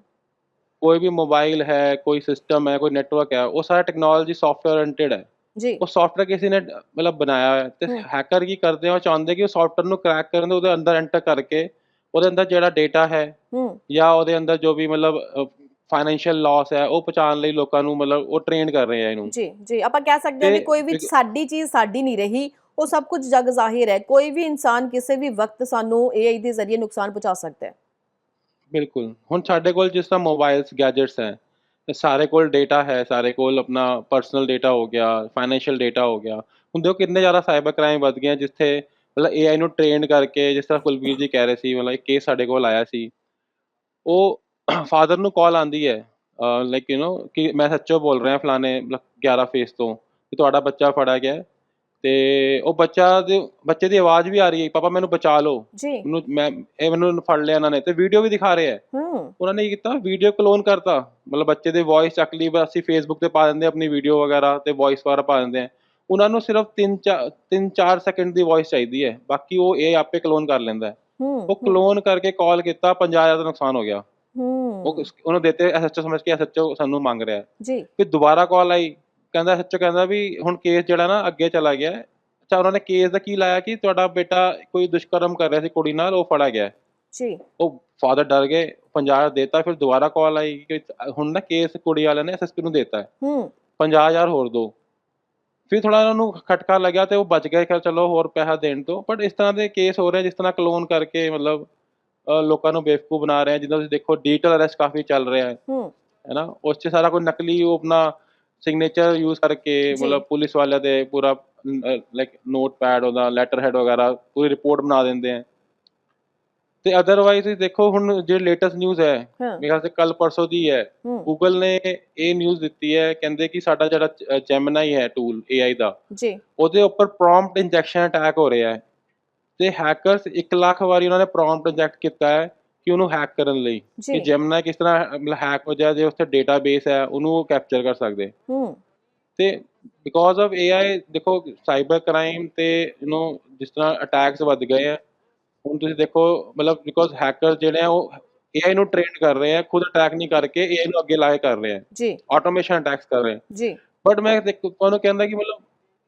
ਕੋਈ ਵੀ ਮੋਬਾਈਲ ਹੈ ਕੋਈ ਸਿਸਟਮ ਹੈ ਕੋਈ ਨੈਟਵਰਕ ਹੈ ਉਹ ਸਾਰਾ ਟੈਕਨੋਲੋਜੀ ਸੌਫਟਵੇਅਰ ਓਰੀਐਂਟਡ ਹੈ। ਜੀ। ਉਹ ਸੌਫਟਵੇਅਰ ਕਿਸੇ ਨੇ ਮਤਲਬ ਬਣਾਇਆ ਹੈ। ਤੇ। ਹੈਕਰ ਕੀ ਕਰਦੇ ਆ ਉਹ ਚਾਹੁੰਦੇ ਕਿ ਉਹ ਸੌਫਟਵੇਅਰ ਨੂੰ ਕ੍ਰੈਕ ਕਰਨ ਦੇ ਉਹਦੇ ਅੰਦਰ ਐਂਟਰ ਕਰਕੇ ਉਹਦੇ ਅੰਦਰ ਜਿਹੜਾ ਡਾਟਾ ਹੈ ਜਾਂ ਉਹਦੇ ਅੰਦਰ ਜੋ ਵੀ ਮਤਲਬ ਫਾਈਨੈਂਸ਼ੀਅਲ ਲਾਸ ਹੈ ਉਹ ਪਹੁੰਚਾਉਣ ਲਈ ਲੋਕਾਂ ਨੂੰ ਮਤਲਬ ਉਹ ਟ੍ਰੇਨ ਕਰ ਰਹੇ ਆ ਇਹਨੂੰ। ਜੀ ਜੀ ਆਪਾਂ ਕਹਿ ਸਕਦੇ ਹਾਂ ਤੇ ਕੋਈ ਵੀ ਸਾਡੀ ਚੀਜ਼ ਸਾਡੀ ਨਹੀਂ ਰਹੀ ਉਹ ਸਭ ਕੁਝ ਜਗ ਜ਼ਾਹਿਰ ਹੈ। ਕੋਈ ਵੀ ਇਨਸਾਨ ਕਿਸੇ ਵੀ ਵਕਤ ਸਾਨੂੰ AI ਦੇ ਜ਼ਰੀਏ ਨੁਕਸਾਨ ਪਹੁੰਚਾ ਸਕਦਾ ਹੈ। ਬਿਲਕੁਲ। ਹੁਣ ਸਾਡੇ ਕੋਲ ਜਿਸ ਤਰ੍ਹਾਂ ਮੋਬਾਈਲਸ ਗੈਜਟਸ ਹੈ ਸਾਰੇ ਕੋਲ ਡਾਟਾ ਹੈ, ਸਾਰੇ ਕੋਲ ਆਪਣਾ ਪਰਸਨਲ ਡਾਟਾ ਹੋ ਗਿਆ ਫਾਈਨੈਂਸ਼ੀਅਲ ਡਾਟਾ ਹੋ ਗਿਆ। ਹੁਣ ਦੇਖੋ ਕਿੰਨੇ ਜ਼ਿਆਦਾ ਸਾਈਬਰ ਕ੍ਰਾਈਮ ਵੱਧ ਗਏ ਜਿੱਥੇ ਮਤਲਬ AI ਨੂੰ ਟ੍ਰੇਨ ਕਰਕੇ ਜਿਸ ਤਰ੍ਹਾਂ ਕੁਲਵੀਰ ਜੀ ਕਹਿ ਰਹੇ ਸੀ, ਮਤਲਬ ਇੱਕ ਕੇਸ ਸਾਡੇ ਕੋਲ ਆਇਆ ਸੀ। ਉਹ ਫਾਦਰ ਨੂੰ ਕਾਲ ਆਂਦੀ ਹੈ ਲਾਈਕ ਯੂ نو ਕਿ ਮੈਂ ਸੱਚੋ ਬੋਲ ਰਿਹਾ ਫਲਾਣੇ ਮਤਲਬ 11 ਫੇਸ ਤੋਂ, ਕਿ ਤੁਹਾਡਾ ਬੱਚਾ ਫੜਿਆ ਗਿਆ ਤੇ ਉਹ ਬੱਚਾ ਦੇ ਬੱਚੇ ਦੀ ਆਵਾਜ਼ ਵੀ ਆ ਰਹੀ ਹੈ ਪਾਪਾ ਮੈਨੂੰ ਬਚਾ ਲਓ। ਜੀ। ਮੈਨੂੰ ਮੈਂ ਇਹ ਮੈਨੂੰ ਫੜ ਲਿਆ ਇਹਨਾਂ ਨੇ ਤੇ ਵੀਡੀਓ ਵੀ ਦਿਖਾ ਰਹੇ ਹੈ। ਹੂੰ। ਉਹਨਾਂ ਨੇ ਕੀ ਕੀਤਾ ਵੀਡੀਓ ਕਲੋਨ ਕਰਤਾ। ਮਤਲਬ ਬੱਚੇ ਦੇ ਵੌਇਸ ਚੱਕ ਲਈ ਬਸ ਅਸੀਂ ਫੇਸਬੁੱਕ ਤੇ ਪਾ ਦਿੰਦੇ ਆਪਣੀ ਵੀਡੀਓ ਵਗੈਰਾ ਤੇ ਵੌਇਸ ਵਗੈਰਾ ਪਾ ਦਿੰਦੇ ਆ ਉਹਨਾਂ ਨੂੰ ਸਿਰਫ 3 3 4 ਸੈਕਿੰਡ ਦੀ ਵੌਇਸ ਚਾਹੀਦੀ ਹੈ। ਬਾਕੀ ਉਹ ਇਹ ਆਪੇ ਕਲੋਨ ਕਰ ਲੈਂਦਾ ਹੈ। ਉਹ ਕਲੋਨ ਕਰਕੇ ਕਾਲ ਕੀਤਾ 50000 ਦਾ ਨੁਕਸਾਨ ਹੋ ਗਿਆ। ਹੂੰ। ਉਹ ਉਹਨੂੰ ਦਿੱਤੇ ਐਸਐਚਓ ਸਮਝ ਕੇ ਐਸਐਚਓ ਸਾਨੂੰ ਮੰਗ ਰਿਹਾ ਜੀ। ਫਿਰ ਦੁਬਾਰਾ ਕਾਲ ਆਈ। ਕਹਿੰਦਾ ਐਸਐਚਓ ਕਹਿੰਦਾ ਵੀ ਹੁਣ ਕੇਸ ਜਿਹੜਾ ਨਾ ਅੱਗੇ ਚਲਾ ਗਿਆ ਹੈ। ਅੱਛਾ ਉਹਨਾਂ ਨੇ ਕੇਸ ਦਾ ਕੀ ਲਾਇਆ ਕਿ ਤੁਹਾਡਾ ਬੇਟਾ ਕੋਈ ਦੁਸ਼ਕਰਮ ਕਰ ਰਿਹਾ ਸੀ ਕੁੜੀ ਨਾਲ ਉਹ ਫੜਾ ਗਿਆ ਹੈ। ਜੀ। ਉਹ ਫਾਦਰ ਡਰ ਗਏ 50000 ਦੇਤਾ ਫਿਰ ਦੁਬਾਰਾ ਕਾਲ ਆਈ ਕਿ ਹੁਣ ਨਾ ਕੇਸ ਕੁੜੀ ਵਾਲਿਆਂ ਨੇ ਐਸਐਸਪੀ ਨੂੰ ਦੇਤਾ ਹੈ। ਹੂੰ। 50000 ਹੋਰ ਦੋ। ਫਿਰ ਥੋੜਾ ਉਹਨਾਂ ਨੂੰ ਖਟਕਾ ਲੱਗਿਆ ਤੇ ਉਹ ਬਚ ਗਏ ਕਿ ਚਲੋ ਹੋਰ ਪੈਸਾ ਦੇਣ ਤੋਂ। ਬਟ ਇਸ ਤਰ੍ਹਾਂ ਦੇ ਕੇਸ ਹੋ ਰਹੇ ਜਿਸ ਤਰ੍ਹਾਂ ਕਲੋਨ ਕਰਕੇ ਮਤਲਬ ਅਹ ਲੋਕਾਂ ਨੂੰ ਬੇਵਕੂਫ ਬਣਾ ਰਹੇ ਆ ਜਿੱਦਾਂ ਤੁਸੀਂ ਦੇਖੋ ਡਿਜੀਟਲ ਅਰੈਸਟ ਕਾਫੀ ਚੱਲ ਰਿਹਾ ਹੈ। ਹੂੰ। ਹੈ ਨਾ? ਉਸ 'ਚ ਸਾਰਾ ਕੋਈ ਨਕਲੀ ਉਹ ਆਪਣਾ ਸਿਗਨੇਚਰ ਯੂਜ਼ ਕਰਕੇ ਜੀ। ਮਤਲਬ ਪੁਲਿਸ ਵਾਲਿਆਂ ਦੇ ਪੂਰਾ ਲਾਈਕ ਨੋਟਪੈਡ ਉਹਦਾ ਲੈਟਰ ਹੈਡ ਵਗੈਰਾ ਪੂਰੀ ਰਿਪੋਰਟ ਬਣਾ ਦਿੰਦੇ ਆ। ਤੇ ਅਦਰਵਾਈਜ਼ ਤੁਸੀਂ ਦੇਖੋ ਹੁਣ ਜਿਹੜੇ ਲੇਟੈਸਟ ਨਿਊਜ਼ ਹੈ ਹਾਂ। ਮੇਰੇ ਖਿਆਲ ਸੇ ਕੱਲ ਪਰਸੋਂ ਦੀ ਹੈ। ਹੂੰ। ਗੂਗਲ ਨੇ ਇਹ ਨਿਊਜ਼ ਦਿੱਤੀ ਹੈ ਕਹਿੰਦੇ ਕਿ ਸਾਡਾ ਜਿਹੜਾ ਜੈਮਨਾਈ ਹੈ ਟੂਲ AI ਦਾ ਜੀ। ਉਹਦੇ ਉੱਪਰ ਪ੍ਰੌਮਪਟ ਇੰਜੈਕਸ਼ਨ ਅਟੈਕ ਹੋ ਰਿਹਾ ਹੈ। ਤੇ ਹੈਕਰਸ 1 ਲੱਖ ਵਾਰੀ ਉਹਨਾਂ ਨੇ ਪ੍ਰੌਮਪਟ ਇੰਜੈਕਟ ਕੀਤਾ ਹੈ। ਕਿ ਉਹਨੂੰ ਹੈਕ ਕਰਨ ਲਈ ਕਿ ਜੀ। ਜੈਮਨਾਈ ਕਿਸ ਤਰ੍ਹਾਂ ਮਤਲਬ ਹੈਕ ਹੋ ਜਾਏ ਜੇ ਉੱਥੇ ਡੇਟਾਬੇਸ ਹੈ ਉਹਨੂੰ ਉਹ ਕੈਪਚਰ ਕਰ ਸਕਦੇ। ਹੂੰ। ਤੇ ਬਿਕੋਜ਼ ਆਫ AI ਦੇਖੋ ਸਾਈਬਰ ਕ੍ਰਾਈਮ ਤੇ ਯੂ نو ਜਿਸ ਤਰ੍ਹਾਂ ਅਟੈਕਸ ਵੱਧ ਗਏ ਆ ਹੁਣ ਤੁਸੀਂ ਦੇਖੋ ਮਤਲਬ ਬਿਕੋਜ਼ ਹੈਕਰ ਜਿਹੜੇ ਆ ਉਹ AI ਨੂੰ ਟ੍ਰੇਨ ਕਰ ਰਹੇ ਆ ਖੁਦ ਅਟੈਕ ਨਹੀਂ ਕਰਕੇ AI ਨੂੰ ਅੱਗੇ ਲਾ ਕੇ ਕਰ ਰਹੇ ਆ। ਜੀ। ਆਟੋਮੇਸ਼ਨ ਅਟੈਕਸ ਕਰ ਰਹੇ ਆ। ਜੀ। ਬਟ ਮੈਂ ਦੇਖ- ਤੁਹਾਨੂੰ ਕਹਿੰਦਾ ਕਿ ਮਤਲਬ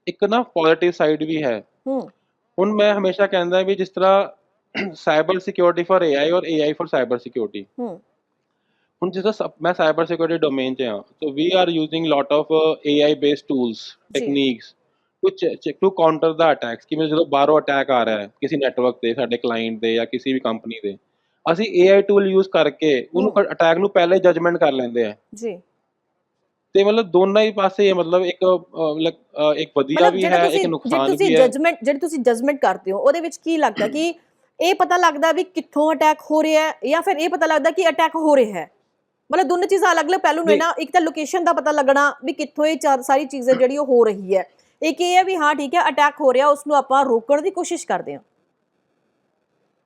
ਇੱਕ ਨਾ ਪੋਜ਼ਿਟਿਵ ਸਾਈਡ ਵੀ ਹੈ। ਹੂੰ। ਹੁਣ ਮੈਂ ਹਮੇਸ਼ਾ ਕਹਿੰਦਾ ਵੀ ਜਿਸ ਤਰ੍ਹਾਂ ਸਾਈਬਰ ਸਿਕਿਉਰਿਟੀ ਫॉर AI ਔਰ AI ਫॉर ਸਾਈਬਰ ਸਿਕਿਉਰਿਟੀ ਹੁਣ ਜਿਸ ਮੈਂ ਸਾਈਬਰ ਸਿਕਿਉਰਿਟੀ ਡੋਮੇਨ 'ਚ ਹਾਂ so we are using lot of AI based tools. Techniques to to counter the attacks ਕਿ ਜਦੋਂ ਬਾਹਰੋਂ ਅਟੈਕ ਆ ਰਿਹਾ ਹੈ ਕਿਸੇ ਨੈਟਵਰਕ ਤੇ ਸਾਡੇ ਕਲਾਇੰਟ ਦੇ ਜਾਂ ਕਿਸੇ ਵੀ ਕੰਪਨੀ ਦੇ ਅਸੀਂ AI ਟੂਲ ਯੂਜ਼ ਕਰਕੇ ਉਹਨੂੰ ਅਟੈਕ ਨੂੰ ਪਹਿਲੇ ਜਜਮੈਂਟ ਕਰ ਲੈਂਦੇ ਆ। ਜੀ। ਤੇ ਮਤਲਬ ਦੋਨਾਂ ਹੀ ਪਾਸੇ ਮਤਲਬ ਇੱਕ ਇੱਕ ਵਧੀਆ ਵੀ ਜਿਹੜਾ ਹੈ ਤੁਸੀਂ ਇੱਕ ਜਿਹੜੀ ਨੁਕਸਾਨ ਤੁਸੀਂ ਵੀ ਹੈ। ਜਜਮੈਂਟ ਜਿਹੜੀ ਤੁਸੀਂ ਜਜਮੈਂਟ ਕਰਦੇ ਹੋ ਉਹਦੇ ਵਿੱਚ ਕੀ ਲੱਗਦਾ ਕਿ ਇਹ ਪਤਾ ਲੱਗਦਾ ਵੀ ਕਿੱਥੋਂ ਅਟੈਕ ਹੋ ਰਿਹਾ ਹੈ ਜਾਂ ਫਿਰ ਇਹ ਪਤਾ ਲੱਗਦਾ ਕਿ ਅਟੈਕ ਹੋ ਰਿਹਾ ਹੈ। ਮਤਲਬ ਦੋਨੋਂ ਚੀਜ਼ਾਂ ਅਲੱਗ-ਅਲੱਗ ਪਹਿਲੂ ਨੇ। ਨਾ ਇੱਕ ਤਾਂ ਲੋਕੇਸ਼ਨ ਦਾ ਪਤਾ ਲੱਗਣਾ ਵੀ ਕਿੱਥੋਂ ਇਹ ਸਾਰੀ ਚੀਜ਼ਾਂ ਜਿਹੜੀ ਉਹ ਹੋ ਰਹੀ ਹੈ। ਇੱਕ ਇਹ ਹੈ ਵੀ ਹਾਂ ਠੀਕ ਹੈ ਅਟੈਕ ਹੋ ਰਿਹਾ ਉਸ ਨੂੰ ਆਪਾਂ ਰੋਕਣ ਦੀ ਕੋਸ਼ਿਸ਼ ਕਰਦੇ ਹਾਂ।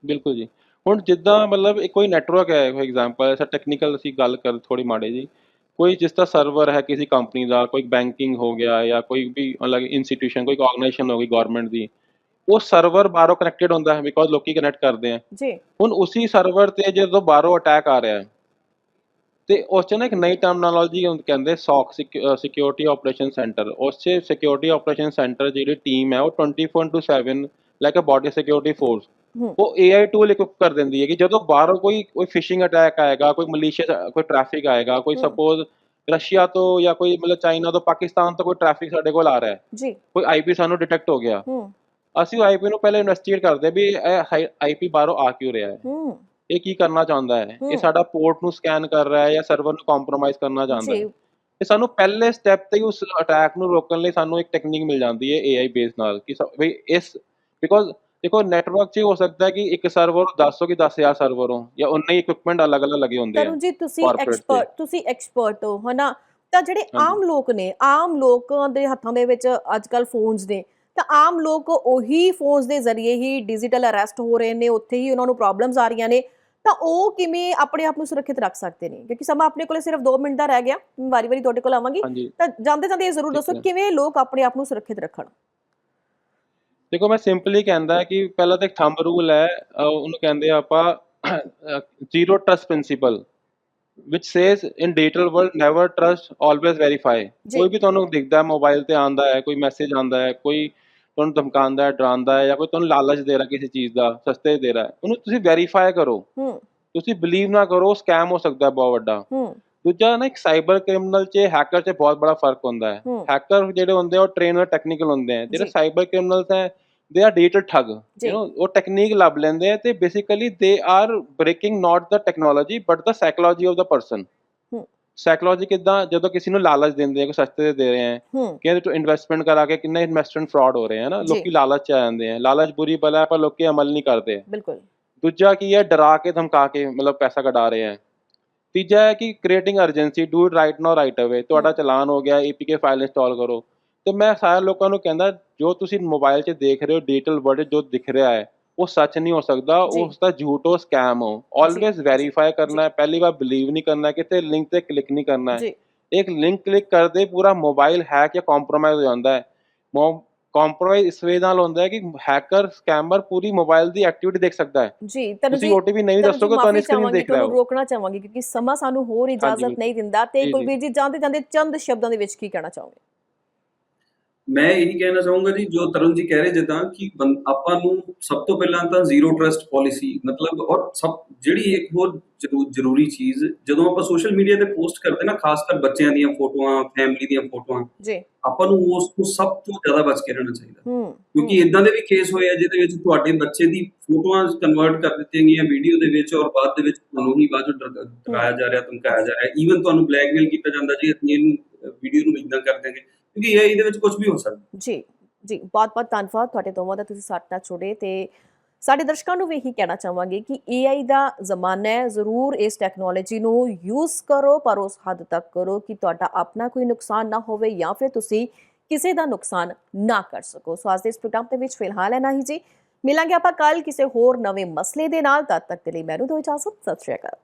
ਬਿਲਕੁਲ ਜੀ। ਹੁਣ ਜਿੱਦਾਂ ਮਤਲਬ ਕੋਈ ਨੈਟਵਰਕ ਹੈ ਫੋਰ ਐਗਜ਼ਾਮਪਲ ਐਸਾ ਟੈਕਨੀਕਲ ਅਸੀਂ ਗੱਲ ਕਰ ਥੋੜੀ ਮਾੜੇ ਜੀ। ਕੋਈ ਜਿਸ ਦਾ ਸਰਵਰ ਹੈ ਕਿਸੇ ਕੰਪਨੀ ਦਾ ਕੋਈ ਬੈਂਕਿੰਗ ਹੋ ਗਿਆ ਜਾਂ ਕੋਈ ਵੀ ਮਤਲਬ ਇੰਸਟੀਟਿਊਸ਼ਨ ਕੋਈ ਆਰਗੇਨਾਈਜੇਸ਼ਨ ਹੋ ਗਈ ਗਵਰਨਮੈਂਟ ਦੀ ਉਹ ਸਰਵਰ ਬਾਹਰੋਂ ਕਨੈਕਟਡ ਹੁੰਦਾ ਹੈ ਬਿਕੋਜ਼ ਲੋਕੀ ਕਨੈਕਟ ਕਰਦੇ ਆ। ਜੀ। ਹੁਣ ਉਸੇ ਸਰਵਰ ਤੇ ਜਦੋਂ ਬਾਹਰੋਂ ਅਟੈਕ ਆ ਰਿਹਾ ਹੈ ਤੇ ਉਸ 'ਚ ਨਾ ਇੱਕ ਨਈ ਟਰਮਨੋਲੋਜੀ ਕਹਿੰਦੇ ਸੌਕ ਸਿਕਿਉਰਿਟੀ ਆਪਰੇਸ਼ਨ ਸੈਂਟਰ ਉਸ 'ਚ ਸਿਕਿਉਰਿਟੀ ਆਪਰੇਸ਼ਨ ਸੈਂਟਰ ਜਿਹੜੀ ਟੀਮ ਹੈ ਉਹ 24/7 like uh body security force. ਉਹ AI ਟੂਲ ਇਕਵਿਪ ਕਰ ਦਿੰਦੀ ਹੈ ਕਿ ਜਦੋਂ ਬਾਹਰੋਂ ਕੋਈ ਕੋਈ ਫਿਸ਼ਿੰਗ ਅਟੈਕ ਆਏਗਾ ਕੋਈ ਮਲੀਸ਼ੀਅਸ ਕੋਈ ਟ੍ਰੈਫਿਕ ਆਏਗਾ ਕੋਈ। ਸਪੋਜ਼ ਰਸ਼ੀਆ ਤੋਂ ਜਾਂ ਕੋਈ ਮਤਲਬ ਚਾਈਨਾ ਤੋਂ ਪਾਕਿਸਤਾਨ ਤੋਂ ਕੋਈ ਟ੍ਰੈਫਿਕ ਸਾਡੇ ਕੋਲ ਆ ਰਿਹਾ ਹੈ। ਜੀ। ਕੋਈ ਆਈਪੀ ਸਾਨੂੰ ਡਿਟੈਕਟ ਹੋ ਗਿਆ। ਅਸੀਂ ਉਹ ਆਈਪੀ ਨੂੰ ਪਹਿਲੇ ਇਨਵੈਸਟੀਗੇਟ ਕਰਦੇ ਵੀ ਇਹ ਆਈਪੀ ਬਾਹਰੋਂ ਆ ਕਿਉਂ ਰਿਹਾ ਹੈ ਹੂੰ ਇਹ ਕੀ ਕਰਨਾ ਚਾਹੁੰਦਾ ਹੈ। ਇਹ ਸਾਡਾ ਪੋਰਟ ਨੂੰ ਸਕੈਨ ਕਰ ਰਿਹਾ ਹੈ ਜਾਂ ਸਰਵਰ ਨੂੰ ਕੰਪਰੋਮਾਈਜ਼ ਕਰਨਾ ਚਾਹੁੰਦਾ ਹੈ ਤੇ ਸਾਨੂੰ ਪਹਿਲੇ ਸਟੈਪ ਤੇ ਹੀ ਉਸ ਅਟੈਕ ਨੂੰ ਰੋਕਣ ਲਈ ਸਾਨੂੰ ਇੱਕ ਟੈਕਨੀਕ ਮਿਲ ਜਾਂਦੀ ਹੈ AI ਬੇਸ ਨਾਲ ਕਿ ਵੀ ਇਸ ਬਿਕੋਜ਼ ਦੇਖੋ ਨੈਟਵਰਕ 'ਚ ਹੀ ਸਕਦਾ ਹੈ ਕਿ ਇੱਕ ਸਰਵਰ 10 ਹੋ ਕਿ 10000 ਸਰਵਰ ਹੋ ਜਾਂ ਉਨੇ ਹੀ ਇਕਵਿਪਮੈਂਟ ਅਲੱਗ-ਅਲੱਗ ਲੱਗੇ ਹੁੰਦੇ ਆ ਤਰੁਣ ਜੀ ਤੁਸੀਂ। ਐਕਸਪਰਟ ਤੁਸੀਂ ਐਕਸਪਰਟ ਹੋ ਹਨਾ ਤਾਂ ਜਿਹੜੇ। ਆਮ ਲੋਕ ਨੇ ਆਮ ਲੋਕਾਂ ਦੇ ਹੱਥਾਂ ਦੇ ਵਿੱਚ ਅੱਜ ਕੱਲ ਫੋਨਸ ਨੇ ਤਾਂ ਆਮ ਲੋਕ ਉਹੀ ਫੋਨਸ ਦੇ ਜ਼ਰੀਏ ਹੀ ਡਿਜੀਟਲ ਅਰੈਸਟ ਹੋ ਰਹੇ ਨੇ ਉੱਥੇ ਹੀ ਉਹਨਾਂ ਨੂੰ ਪ੍ਰੋਬਲਮਸ ਆ ਰਹੀਆਂ ਨੇ। ਤਾਂ ਉਹ ਕਿਵੇਂ ਆਪਣੇ ਆਪ ਨੂੰ ਸੁਰੱਖਿਅਤ ਰੱਖ ਸਕਦੇ ਨੇ? ਕਿਉਂਕਿ ਸਮਾਂ ਆਪਣੇ ਕੋਲੇ ਸਿਰਫ 2 ਮਿੰਟ ਦਾ ਰਹਿ ਗਿਆ ਵਾਰੀ ਵਾਰੀ ਤੁਹਾਡੇ ਕੋਲ ਆਵਾਂਗੀ। ਤਾਂ ਜਾਂਦੇ ਜਾਂਦੇ ਇਹ ਜ਼ਰੂਰ ਦੱਸੋ। ਕਿਵੇਂ ਲੋਕ ਆਪਣੇ ਆਪ ਨੂੰ ਸੁਰੱਖਿਅਤ ਰੱਖਣ? ਦੇਖੋ ਮੈਂ ਸਿੰਪਲੀ ਕਹਿੰਦਾ ਕਿ ਪਹਿਲਾਂ ਤਾਂ ਇੱਕ ਥੰਬ ਰੂਲ ਹੈ ਉਹਨੂੰ ਕਹਿੰਦੇ ਆਪਾਂ zero trust principle which says in digital world never trust always verify। ਕੋਈ ਵੀ ਤੁਹਾਨੂੰ ਦਿਖਦਾ ਮੋਬਾਈਲ ਤੇ ਆਂਦਾ ਹੈ ਕੋਈ ਮੈਸੇਜ ਆਂਦਾ ਹੈ ਕੋਈ ਤੁਹਾਨੂੰ ਧਮਕਾਉਂਦਾ ਹੈ ਡਰਾਉਂਦਾ ਹੈ ਜਾਂ ਕੋਈ ਤੁਹਾਨੂੰ ਲਾਲਚ ਦੇ ਰਿਹਾ ਕਿਸੇ ਚੀਜ਼ ਦਾ ਸਸਤੇ ਦੇ ਰਿਹਾ ਹੈ ਉਹਨੂੰ ਤੁਸੀਂ ਵੈਰੀਫਾਈ ਕਰੋ। ਹੂੰ। ਤੁਸੀਂ ਬਲੀਵ ਨਾ ਕਰੋ ਸਕੈਮ ਹੋ ਸਕਦਾ ਹੈ ਬਹੁਤ ਵੱਡਾ। ਹੂੰ। ਦੂਜਾ ਨਾ ਇੱਕ ਸਾਈਬਰ ਕ੍ਰਿਮੀਨਲ 'ਚ ਹੈਕਰ 'ਚ ਬਹੁਤ ਬੜਾ ਫ਼ਰਕ ਹੁੰਦਾ ਹੈ। ਹੂੰ। ਹੈਕਰ ਜਿਹੜੇ ਹੁੰਦੇ ਆ ਉਹ ਟ੍ਰੇਨਰ ਟੈਕਨੀਕਲ ਹੁੰਦੇ ਆ। ਜਿਹੜੇ। ਸਾਈਬਰ ਕ੍ਰਿਮੀਨਲਸ ਹੈ ਦੇ ਆਰ ਡਿਜੀਟਲ ਠੱਗ ਜੀ। ਯੂ نو ਉਹ ਟੈਕਨੀਕ ਲੱਭ ਲੈਂਦੇ ਆ ਤੇ basically they are breaking not the technology but the psychology of the person. Psychology ਕਿਦਾਂ ਜਦੋਂ ਕਿਸੇ ਨੂੰ ਲਾਲਚ ਦਿੰਦੇ ਆ ਕੋਈ ਸਸਤੇ ਦੇ ਦੇ ਰਹੇ ਆ ਹੂੰ। ਕਿ ਇਹਦੇ ਤੋਂ ਇਨਵੈਸਟਮੈਂਟ ਕਰਾ ਕੇ ਕਿੰਨੇ ਇਨਵੈਸਟਮੈਂਟ ਫਰਾਡ ਹੋ ਰਹੇ ਆ ਨਾ। ਲੋਕੀ ਲਾਲਚ ਆ ਜਾਂਦੇ ਆ। ਲਾਲਚ ਬੁਰੀ ਬਲਾ ਹੈ ਪਰ ਲੋਕੀ ਅਮਲ ਨਹੀਂ ਕਰਦੇ। ਬਿਲਕੁਲ। ਦੂਜਾ ਕੀ ਹੈ ਡਰਾ ਕੇ ਧਮਕਾ ਕੇ ਮਤਲਬ ਪੈਸਾ ਕਢਾ ਰਹੇ ਹੈ ਤੀਜਾ ਹੈ ਕਿ creating urgency do it right now right away ਤੁਹਾਡਾ। ਚਲਾਨ ਹੋ ਗਿਆ ਏਪੀਕੇ ਫਾਈਲ ਇੰਸਟਾਲ ਕਰੋ। ਤੇ ਮੈਂ ਸਾਰੇ ਲੋਕਾਂ ਨੂੰ ਕਹਿੰਦਾ ਜੋ ਤੁਸੀਂ ਮੋਬਾਈਲ 'ਚ ਦੇਖ ਰਹੇ ਹੋ ਡਿਜੀਟਲ ਵਰਲਡ ਜੋ ਦਿਖ ਰਿਹਾ ਹੈ ਉਹ ਸੱਚ ਨਹੀਂ ਹੋ ਸਕਦਾ। ਉਸ ਦਾ ਝੂਠ ਹੋ ਸਕੈਮ ਹੋ। ਆਲਵੇਜ਼ ਵੈਰੀਫਾਈ ਕਰਨਾ ਹੈ ਪਹਿਲੀ ਵਾਰ ਬਲੀਵ ਨਹੀਂ ਕਰਨਾ ਹੈ ਕਿਤੇ ਲਿੰਕ ਤੇ ਕਲਿੱਕ ਨਹੀਂ ਕਰਨਾ ਹੈ। ਇੱਕ ਲਿੰਕ ਕਲਿੱਕ ਕਰਦੇ ਪੂਰਾ ਮੋਬਾਈਲ ਹੈਕ ਜਾਂ ਕੰਪਰੋਮਾਈਜ਼ ਹੋ ਜਾਂਦਾ ਹੈ। ਕੰਪਰੋਮਾਈਜ਼ ਇਸ ਵੇ ਨਾਲ ਹੁੰਦਾ ਹੈ ਕਿ ਹੈਕਰ ਸਕੈਮਰ ਪੂਰੀ ਮੋਬਾਈਲ ਦੀ ਐਕਟੀਵਿਟੀ ਦੇਖ ਸਕਦਾ ਹੈ। ਜੀ ਤੁਸੀਂ OTP ਨਹੀਂ ਦੱਸੋਗੇ ਤੁਹਾਨੂੰ ਸਕਰੀਨ ਦੇਖ ਰਿਹਾ ਤੁਹਾਨੂੰ ਹੋ। ਰੋਕਣਾ ਚਾਹਾਂਗੀ ਕਿਉਂਕਿ ਸਮਾਂ ਸਾਨੂੰ ਹੋਰ ਇਜਾਜ਼ਤ। ਨਹੀਂ ਦਿੰਦਾ ਤੇ। ਕੁਲਵੀਰ ਜੀ। ਜਾਂਦੇ ਜਾਂਦੇ ਚੰਦ ਸ਼ਬਦਾਂ ਦੇ ਵਿੱਚ ਕੀ ਕਹਿਣਾ ਚਾਹੋਗੇ? ਮੈਂ ਇਹੀ ਕਹਿਣਾ ਚਾਹੂੰਗਾ ਜੀ ਜੋ ਤਰੁਣ ਜੀ ਕਹਿ ਰਹੇ ਜਿੱਦਾਂ ਕਿ ਆਪਾਂ ਨੂੰ ਸਭ ਤੋਂ ਪਹਿਲਾਂ ਤਾਂ ਜ਼ੀਰੋ ਟਰਸਟ ਪਾਲਿਸੀ ਮਤਲਬ ਔਰ ਸਭ ਜਿਹੜੀ ਇੱਕ ਹੋਰ ਜ਼ਰੂ- ਜ਼ਰੂਰੀ ਚੀਜ਼ ਜਦੋਂ ਆਪਾਂ ਸੋਸ਼ਲ ਮੀਡੀਆ ਤੇ ਪੋਸਟ ਕਰਦੇ ਨਾ ਖਾਸ ਕਰ ਬੱਚਿਆਂ ਦੀਆਂ ਫੋਟੋਆਂ ਫੈਮਿਲੀ ਦੀਆਂ ਫੋਟੋਆਂ ਜੀ। ਆਪਾਂ ਨੂੰ ਉਸ ਤੋਂ ਸਭ ਤੋਂ ਜ਼ਿਆਦਾ ਬਚ ਕੇ ਰਹਿਣਾ ਚਾਹੀਦਾ। ਕਿਉਂਕਿ ਇਦਾਂ ਦੇ ਵੀ ਕੇਸ ਹੋਏ ਆ ਜਿਹਦੇ ਵਿੱਚ ਤੁਹਾਡੇ ਬੱਚੇ ਦੀ ਫੋਟੋਆਂ ਕਨਵਰਟ ਕਰ ਦਿੱਤੀਆਂ ਗਈਆਂ ਵੀਡੀਓ ਦੇ ਵਿੱਚ ਔਰ ਬਾਅਦ ਦੇ ਵਿੱਚ ਤੁਹਾਨੂੰ ਹੀ ਬਾਅਦ ਚੋਂ ਡਰ- ਡਰਾਇਆ ਜਾ ਰਿਹਾ ਧਮਕਾਇਆ ਜਾ ਰਿਹਾ। ਈਵਨ ਤੁਹਾਨੂੰ ਬਲੈਕਮੇਲ ਕੀਤਾ ਜਾਂਦਾ ਜੀ ਅਸੀਂ ਇਹਨੂੰ ਵੀਡੀਓ ਨੂੰ ਇਦਾਂ ਕਰ ਦਿਆਂਗੇ ਕਿਉਂਕਿ ਇਹ ਇਹਦੇ ਵਿੱਚ ਕੁਝ ਵੀ ਹੋ ਸਕਦਾ। ਜੀ ਜੀ ਬਹੁਤ ਬਹੁਤ ਧੰਨਵਾਦ ਤੁਹਾਡੇ ਦੋਵਾਂ ਦਾ, ਤੁਸੀਂ ਸਾਡੇ ਨਾਲ ਜੁੜੇ ਤੇ ਸਾਡੇ ਦਰਸ਼ਕਾਂ ਨੂੰ ਵੀ ਇਹੀ ਕਹਿਣਾ ਚਾਹਾਂਗੇ ਕਿ AI ਦਾ ਜ਼ਮਾਨਾ ਹੈ, ਜ਼ਰੂਰ ਇਸ ਟੈਕਨੋਲੋਜੀ ਨੂੰ ਯੂਜ਼ ਕਰੋ, ਪਰ ਉਸ ਹੱਦ ਤੱਕ ਕਰੋ ਕਿ ਤੁਹਾਡਾ ਆਪਣਾ ਕੋਈ ਨੁਕਸਾਨ ਨਾ ਹੋਵੇ ਜਾਂ ਫਿਰ ਤੁਸੀਂ ਕਿਸੇ ਦਾ ਨੁਕਸਾਨ ਨਾ ਕਰ ਸਕੋ। ਸੋ ਅੱਜ ਦੇ ਇਸ ਪ੍ਰੋਗਰਾਮ ਦੇ ਵਿੱਚ ਫਿਲਹਾਲ ਹੈ ਨਾ ਹੀ ਜੀ। ਮਿਲਾਂਗੇ ਆਪਾਂ ਕੱਲ ਕਿਸੇ ਹੋਰ ਨਵੇਂ ਮਸਲੇ ਦੇ ਨਾਲ, ਤਦ ਤੱਕ ਦੇ ਲਈ ਮੈਨੂੰ ਦੋ ਇਜਾਜ਼ਤ ਸਤਿ ਸ਼੍ਰੀ ਅਕਾਲ।